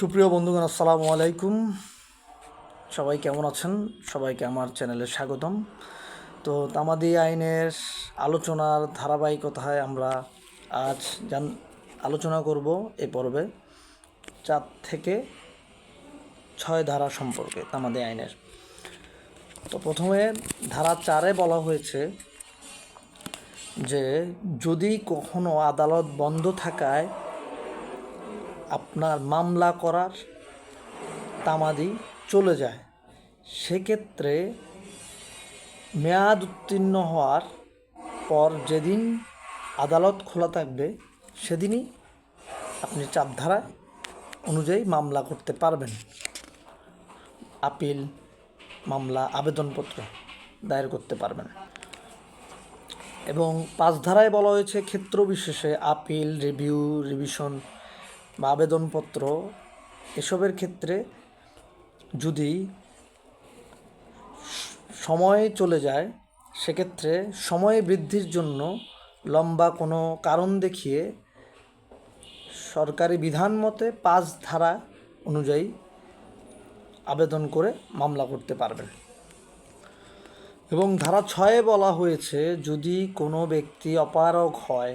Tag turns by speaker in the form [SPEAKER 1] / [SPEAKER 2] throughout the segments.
[SPEAKER 1] সুপ্রিয় বন্ধুগণ, আসসালামু আলাইকুম। সবাই কেমন আছেন? সবাইকে আমার চ্যানেলে স্বাগতম। তো তামাদি আইনের আলোচনার ধারাবাহিকতায় আমরা আজ জান, আলোচনা করব এই পর্বে চার থেকে ছয় ধারা সম্পর্কে তামাদি আইনের। তো প্রথমে ধারা চারে বলা হয়েছে যে, যদি কখনো আদালত বন্ধ থাকায় আপনার মামলা করার তামাদি চলে যায়। সেক্ষেত্রে মেয়াদ উত্তীর্ণ হওয়ার পর যেদিন আদালত খোলা থাকবে, সেদিনই আপনি চাপধারা অনুযায়ী মামলা করতে পারবেন। আপিল, মামলা, আবেদনপত্র দায়ের করতে পারবেন। এবং পাঁচ ধারায় বলা হয়েছে, ক্ষেত্র বিশেষে আপিল, রিভিউ, রিভিশন বা আবেদনপত্র এসবের ক্ষেত্রে যদি সময় চলে যায়, সেক্ষেত্রে সময় বৃদ্ধির জন্য লম্বা কোনো কারণ দেখিয়ে সরকারি বিধান মতে পাঁচ ধারা অনুযায়ী আবেদন করে মামলা করতে পারবেন। এবং ধারা ছয়ে বলা হয়েছে, যদি কোনো ব্যক্তি অপারগ হয়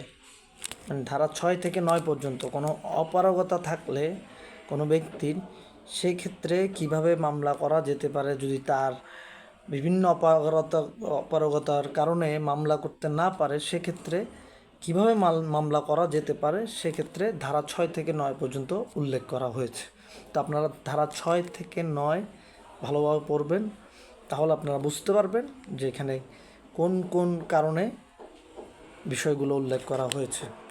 [SPEAKER 1] ধারা ছয় থেকে নয় পর্যন্ত কোনো অপারগতা থাকলে কোনো ব্যক্তির সেই ক্ষেত্রে কীভাবে মামলা করা যেতে পারে যদি তার বিভিন্ন অপারগতা, অপারগতার কারণে মামলা করতে না পারে, সেক্ষেত্রে কীভাবে মাল, মামলা করা যেতে পারে, সেক্ষেত্রে ধারা ছয় থেকে নয় পর্যন্ত উল্লেখ করা হয়েছে। তো আপনারা ধারা ছয় থেকে নয় ভালোভাবে পড়বেন, তাহলে আপনারা বুঝতে পারবেন যে এখানে কোন কোন কারণে বিষয়গুলো উল্লেখ করা হয়েছে।